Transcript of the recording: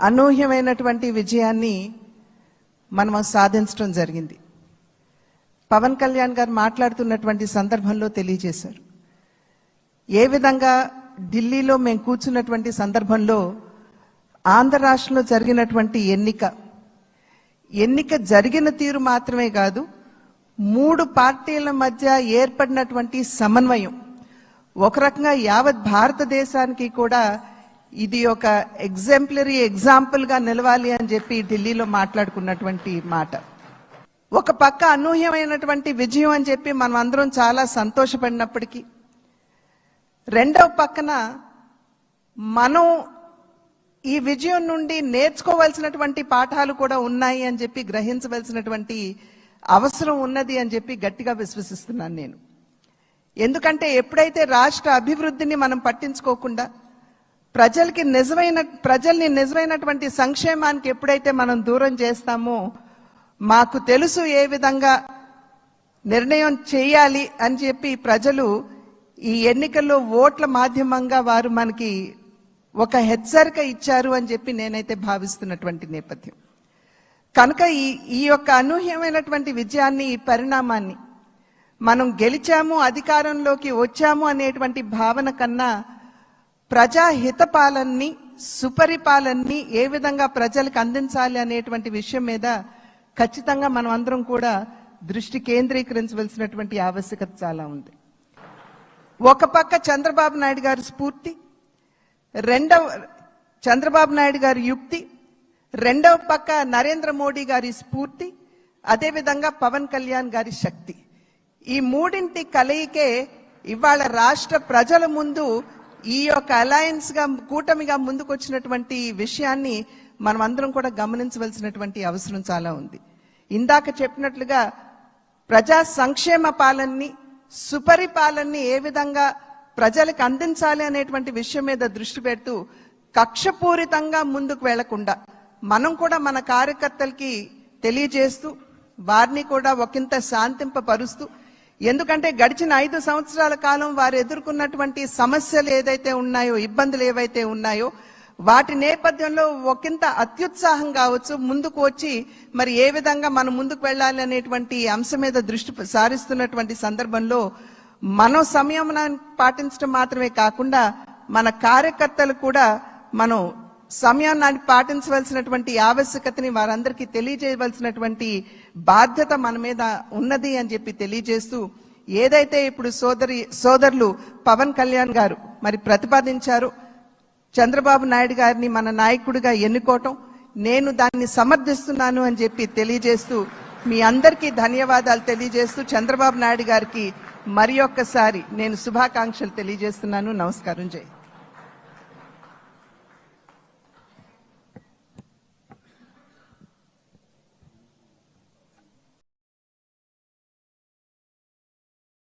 అనూహ్యమైనటువంటి విజయాన్ని మనం సాధించడం జరిగింది. పవన్ కళ్యాణ్ గారు మాట్లాడుతున్నటువంటి సందర్భంలో తెలియజేశారు. ఏ విధంగా ఢిల్లీలో మేము కూర్చున్నటువంటి సందర్భంలో ఆంధ్ర రాష్ట్రంలో జరిగినటువంటి ఎన్నిక ఎన్నిక జరిగిన తీరు మాత్రమే కాదు మూడు పార్టీల మధ్య ఏర్పడినటువంటి సమన్వయం ఒక రకంగా యావత్ భారతదేశానికి కూడా ఇది ఒక ఎగ్జాంపులరీ ఎగ్జాంపుల్గా నిలవాలి అని చెప్పి ఢిల్లీలో మాట్లాడుకున్నటువంటి మాట. ఒక పక్క అనూహ్యమైనటువంటి విజయం అని చెప్పి మనం అందరం చాలా సంతోషపడినప్పటికీ రెండవ పక్కన మనం ఈ విజయం నుండి నేర్చుకోవాల్సినటువంటి పాఠాలు కూడా ఉన్నాయి అని చెప్పి గ్రహించవలసినటువంటి అవసరం ఉన్నది అని చెప్పి గట్టిగా విశ్వసిస్తున్నాను నేను. ఎందుకంటే ఎప్పుడైతే రాష్ట్ర అభివృద్ధిని మనం పట్టించుకోకుండా ప్రజలకి నిజమైన ప్రజల్ని నిజమైనటువంటి సంక్షేమానికి ఎప్పుడైతే మనం దూరం చేస్తామో మాకు తెలుసు ఏ విధంగా నిర్ణయం చేయాలి అని చెప్పి ప్రజలు ఈ ఎన్నికల్లో ఓట్ల మాధ్యమంగా వారు మనకి ఒక హెచ్చరిక ఇచ్చారు అని చెప్పి నేనైతే భావిస్తున్నటువంటి నేపథ్యం. కనుక ఈ ఈ యొక్క అనూహ్యమైనటువంటి విజయాన్ని ఈ పరిణామాన్ని మనం గెలిచాము అధికారంలోకి వచ్చాము అనేటువంటి భావన కన్నా ప్రజాహితపాలన్ని సుపరిపాలన్ని ఏ విధంగా ప్రజలకు అందించాలి అనేటువంటి విషయం మీద ఖచ్చితంగా మనం అందరం కూడా దృష్టి కేంద్రీకరించవలసినటువంటి ఆవశ్యకత చాలా ఉంది. ఒక పక్క చంద్రబాబు నాయుడు గారి స్ఫూర్తి రెండవ చంద్రబాబు నాయుడు గారి యుక్తి రెండవ పక్క నరేంద్ర మోడీ గారి స్ఫూర్తి అదేవిధంగా పవన్ కళ్యాణ్ గారి శక్తి. ఈ మూడింటి కలయికే ఇవాళ రాష్ట్ర ప్రజల ముందు ఈ యొక్క అలయన్స్గా కూటమిగా ముందుకొచ్చినటువంటి విషయాన్ని మనం అందరం కూడా గమనించవలసినటువంటి అవసరం చాలా ఉంది. ఇందాక చెప్పినట్లుగా ప్రజా సంక్షేమ పాలనని సుపరిపాలనని ఏ విధంగా ప్రజలకు అందించాలి అనేటువంటి విషయం మీద దృష్టి పెడుతూ కక్షపూరితంగా ముందుకు వెళ్ళకుండా మనం కూడా మన కార్యకర్తలకి తెలియజేస్తూ వారిని కూడా ఒకంత శాంతింపపరుస్తూ ఎందుకంటే గడిచిన ఐదు సంవత్సరాల కాలం వారు ఎదుర్కొన్నటువంటి సమస్యలు ఏదైతే ఉన్నాయో ఇబ్బందులు ఏవైతే ఉన్నాయో వాటి నేపథ్యంలో ఒకంత అత్యుత్సాహం కావచ్చు ముందుకు వచ్చి మరి ఏ విధంగా మనం ముందుకు వెళ్ళాలి అనేటువంటి అంశం మీద దృష్టి సారిస్తున్నటువంటి సందర్భంలో మనం సంయమనం పాటించడం మాత్రమే కాకుండా మన కార్యకర్తలు కూడా మనం సమయాన్ని పాటించవలసినటువంటి ఆవశ్యకతని వారందరికీ తెలియజేయవలసినటువంటి బాధ్యత మన మీద ఉన్నది అని చెప్పి తెలియజేస్తూ ఏదైతే ఇప్పుడు సోదరి సోదరులు పవన్ కళ్యాణ్ గారు మరి ప్రతిపాదించారు చంద్రబాబు నాయుడు గారిని మన నాయకుడిగా ఎన్నుకోవటం నేను దాన్ని సమర్థిస్తున్నాను అని చెప్పి తెలియజేస్తూ మీ అందరికీ ధన్యవాదాలు తెలియజేస్తూ చంద్రబాబు నాయుడు గారికి మరి ఒక్కసారి నేను శుభాకాంక్షలు తెలియజేస్తున్నాను. నమస్కారం జై